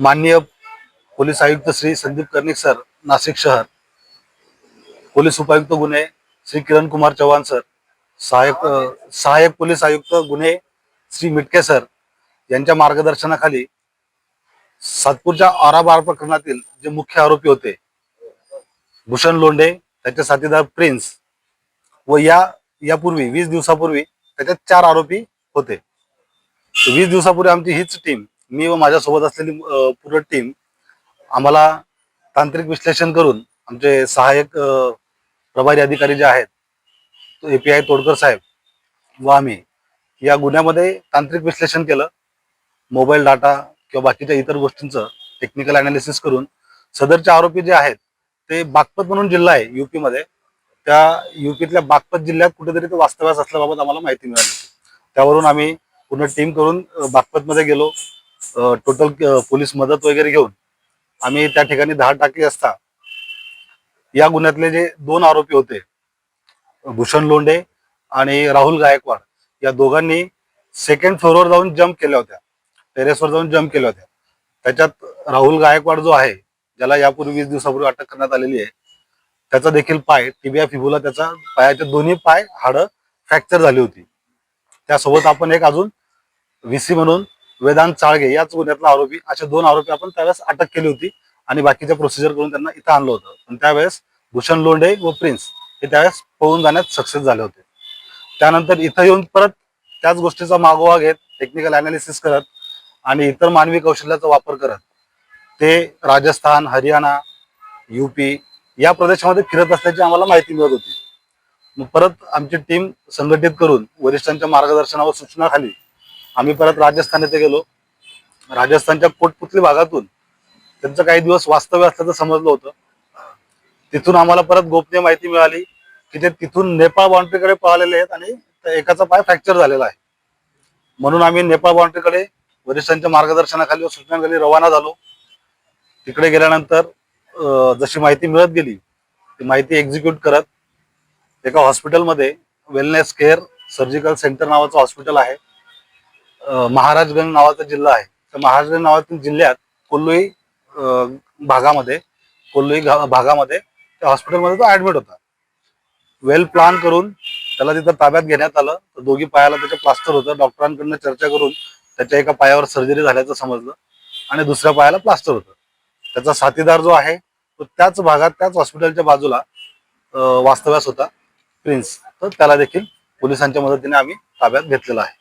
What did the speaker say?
माननीय पोलीस आयुक्त श्री संदीप कर्णिक सर नाशिक शहर. पोलीस उपायुक्त गुन्हे श्री किरण कुमार चव्हाण सर. सहाय्यक सहाय्यक पोलीस आयुक्त गुन्हे श्री मिटके सर यांच्या मार्गदर्शनाखाली सातपूरच्या आराबार प्रकरणातील जे मुख्य आरोपी होते भूषण लोंढे त्याचे साथीदार प्रिन्स व या यापूर्वी वीस दिवसापूर्वी त्याच्यात चार आरोपी होते. वीस दिवसापूर्वी आमची हीच टीम मी व माझ्यासोबत असलेली पूर्ण टीम आम्हाला तांत्रिक विश्लेषण करून आमचे सहाय्यक प्रभारी अधिकारी जे आहेत ए पी आय तोडकर साहेब व आम्ही या गुन्ह्यामध्ये तांत्रिक विश्लेषण केलं. मोबाईल डाटा किंवा बाकीच्या इतर गोष्टींचं टेक्निकल अनालिसिस करून सदरचे आरोपी जे आहेत ते बागपत म्हणून जिल्हा आहे युपीमध्ये त्या युपीतल्या बागपत जिल्ह्यात कुठेतरी ते वास्तव्यास असल्याबाबत आम्हाला माहिती मिळाली. त्यावरून आम्ही पूर्ण टीम करून बागपतमध्ये गेलो. टोटल पोलीस मदत वगैरे घेऊन आम्ही त्या ठिकाणी धाड टाकली असता. या गुन्ह्यातले जे दोन आरोपी होते भूषण लोंढे आणि राहुल गायकवाड या दोघांनी सेकंड फ्लोअरवर जाऊन जम्प केल्या होत्या. टेरेसवर जाऊन जम्प केल्या होत्या. त्याच्यात राहुल गायकवाड जो आहे ज्याला यापूर्वी वीस दिवसापूर्वी अटक करण्यात आलेली आहे त्याचा देखील पाय टिबिया फिबुला त्याचा पायाचे दोन्ही पाय हाडं फ्रॅक्चर झाली होती. त्यासोबत आपण एक अजून व्हीसी म्हणून वेदांत चाळगे याच गुन्ह्यातला आरोपी. अशा दोन आरोपी आपण त्यावेळेस अटक केली होती आणि बाकीच्या प्रोसिजर करून त्यांना इथं आणलं होतं. पण त्यावेळेस भूषण लोंढे व प्रिन्स हे त्यावेळेस पळून जाण्यात सक्सेस झाले होते. त्यानंतर इथं येऊन परत त्याच गोष्टीचा मागोवा घेत टेक्निकल अनालिसिस करत आणि इतर मानवी कौशल्याचा वापर करत ते राजस्थान हरियाणा युपी या प्रदेशामध्ये फिरत असल्याची आम्हाला माहिती मिळत होती. मग परत आमची टीम संघटित करून वरिष्ठांच्या मार्गदर्शनावर सूचनाखाली आम्ही परत राजस्थान येथे गेलो. राजस्थानच्या कोटपुतली भागातून त्यांचं काही दिवस वास्तव्य असल्याचं समजलं होतं. तिथून आम्हाला परत गोपनीय माहिती मिळाली की ते तिथून नेपाळ बाउंड्रीकडे पळालेले आहेत आणि एकाचा पाय फ्रॅक्चर झालेला आहे. म्हणून आम्ही नेपाळ बाउंड्रीकडे वरिष्ठांच्या मार्गदर्शनाखाली व सूचनांखाली रवाना झालो. तिकडे गेल्यानंतर जशी माहिती मिळत गेली ती माहिती एक्झिक्यूट करत एका हॉस्पिटलमध्ये वेलनेस केअर सर्जिकल सेंटर नावाचं हॉस्पिटल आहे. महाराजगंज नावाचा जिल्हा आहे. तर महाराजगंज नावातील जिल्ह्यात कोल्लोई भागामध्ये कोल्लोई भागामध्ये त्या हॉस्पिटलमध्ये तो ऍडमिट होता. वेल प्लान करून त्याला तिथं ताब्यात घेण्यात आलं. तर दोघी पायाला त्याचं प्लास्टर होतं. डॉक्टरांकडनं चर्चा करून त्याच्या एका पायावर सर्जरी झाल्याचं समजलं आणि दुसऱ्या पायाला प्लास्टर होतं. त्याचा साथीदार जो आहे तो त्याच भागात त्याच हॉस्पिटलच्या बाजूला वास्तव्यास होता प्रिन्स तर त्याला देखील पोलिसांच्या मदतीने आम्ही ताब्यात घेतलेला आहे.